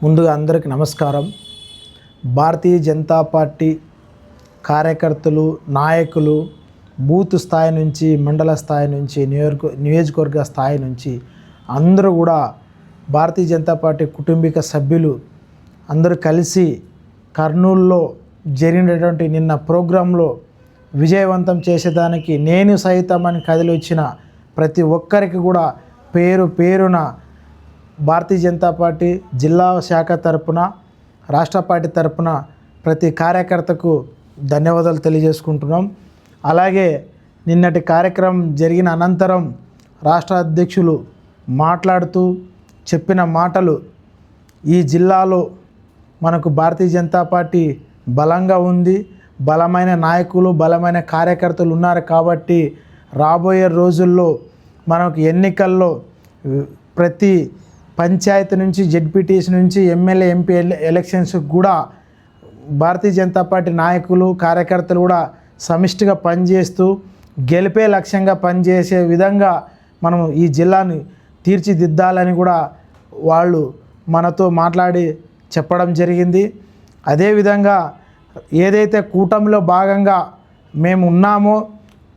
ముందుగా అందరికీ నమస్కారం. భారతీయ జనతా పార్టీ కార్యకర్తలు నాయకులు బూత్ స్థాయి నుంచి మండల స్థాయి నుంచి నియోజక నియోజకవర్గ స్థాయి నుంచి అందరూ కూడా భారతీయ జనతా పార్టీ కుటుంబిక సభ్యులు అందరూ కలిసి కర్నూలులో జరిగినటువంటి నిన్న ప్రోగ్రాంలో విజయవంతం చేసేదానికి నేను సైతం అని కదిలి వచ్చిన ప్రతి ఒక్కరికి కూడా పేరు పేరున భారతీయ జనతా పార్టీ జిల్లా శాఖ తరపున రాష్ట్ర పార్టీ తరపున ప్రతి కార్యకర్తకు ధన్యవాదాలు తెలియజేసుకుంటున్నాం. అలాగే నిన్నటి కార్యక్రమం జరిగిన అనంతరం రాష్ట్ర అధ్యక్షులు మాట్లాడుతూ చెప్పిన మాటలు ఈ జిల్లాలో మనకు భారతీయ జనతా పార్టీ బలంగా ఉంది. బలమైన నాయకులు బలమైన కార్యకర్తలు ఉన్నారు కాబట్టి రాబోయే రోజుల్లో మనకు ఎన్నికల్లో ప్రతి పంచాయతీ నుంచి జెడ్పీటీసీ నుంచి ఎమ్మెల్యే ఎంపీ ఎలక్షన్స్ కూడా భారతీయ జనతా పార్టీ నాయకులు కార్యకర్తలు కూడా సమిష్టిగా పనిచేస్తూ గెలిపే లక్ష్యంగా పనిచేసే విధంగా మనం ఈ జిల్లాని తీర్చిదిద్దాలని కూడా వాళ్ళు మనతో మాట్లాడి చెప్పడం జరిగింది. అదేవిధంగా ఏదైతే కూటమిలో భాగంగా మేము ఉన్నామో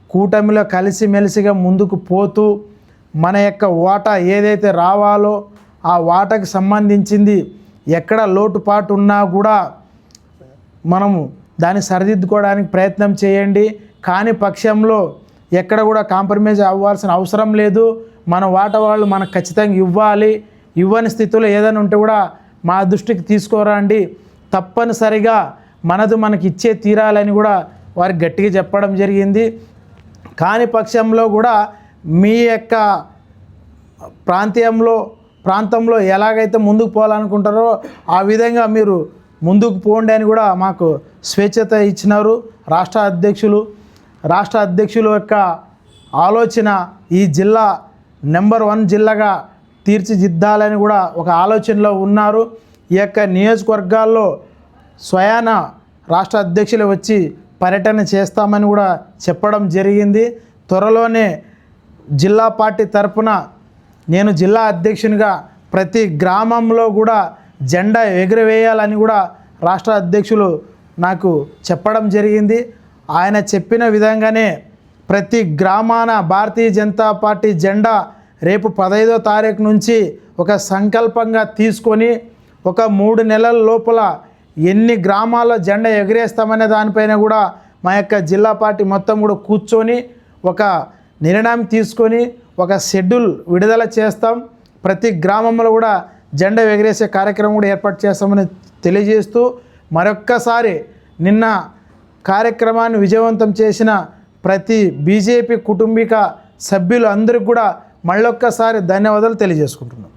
కూటమిలో కలిసిమెలిసిగా ముందుకు పోతూ మన యొక్క ఓట ఏదైతే రావాలో ఆ వాటకు సంబంధించింది ఎక్కడ లోటుపాటు ఉన్నా కూడా మనము దాన్ని సరిదిద్దుకోవడానికి ప్రయత్నం చేయండి. కాని పక్షంలో ఎక్కడ కూడా కాంప్రమైజ్ అవ్వాల్సిన అవసరం లేదు. మన వాట వాళ్ళు మనకు ఖచ్చితంగా ఇవ్వాలి. ఇవ్వని స్థితిలో ఏదైనా ఉంటే కూడా మా దృష్టికి తీసుకురండి. తప్పనిసరిగా మనది మనకి ఇచ్చే తీరాలని కూడా వారికి గట్టిగా చెప్పడం జరిగింది. కాని పక్షంలో కూడా మీ యొక్క ప్రాంతీయంలో ప్రాంతంలో ఎలాగైతే ముందుకు పోవాలనుకుంటారో ఆ విధంగా మీరు ముందుకు పోండి అని కూడా మాకు స్వేచ్ఛత ఇచ్చినారు. రాష్ట్ర అధ్యక్షులు రాష్ట్ర అధ్యక్షుల యొక్క ఆలోచన ఈ జిల్లా నెంబర్ వన్ జిల్లాగా తీర్చిదిద్దాలని కూడా ఒక ఆలోచనలో ఉన్నారు. ఈ యొక్క నియోజకవర్గాల్లో స్వయాన రాష్ట్ర అధ్యక్షులు వచ్చి పర్యటన చేస్తామని కూడా చెప్పడం జరిగింది. త్వరలోనే జిల్లా పార్టీ తరపున నేను జిల్లా అధ్యక్షునిగా ప్రతి గ్రామంలో కూడా జెండా ఎగురవేయాలని కూడా రాష్ట్ర అధ్యక్షులు నాకు చెప్పడం జరిగింది. ఆయన చెప్పిన విధంగానే ప్రతి గ్రామాన భారతీయ జనతా పార్టీ జెండా రేపు పదహైదో తారీఖు నుంచి ఒక సంకల్పంగా తీసుకొని ఒక మూడు నెలల లోపల ఎన్ని గ్రామాల్లో జెండా ఎగిరేస్తామనే దానిపైన కూడా మా యొక్క జిల్లా పార్టీ మొత్తం కూడా కూర్చొని ఒక నిర్ణయం తీసుకొని ఒక షెడ్యూల్ విడుదల చేస్తాం. ప్రతి గ్రామంలో కూడా జెండా ఎగరేసే కార్యక్రమం కూడా ఏర్పాటు చేస్తామని తెలియజేస్తూ మరొక్కసారి నిన్న కార్యక్రమాన్ని విజయవంతం చేసిన ప్రతి బీజేపీ కుటుంబిక సభ్యులు అందరికి కూడా మళ్ళొక్కసారి ధన్యవాదాలు తెలియజేసుకుంటున్నాం.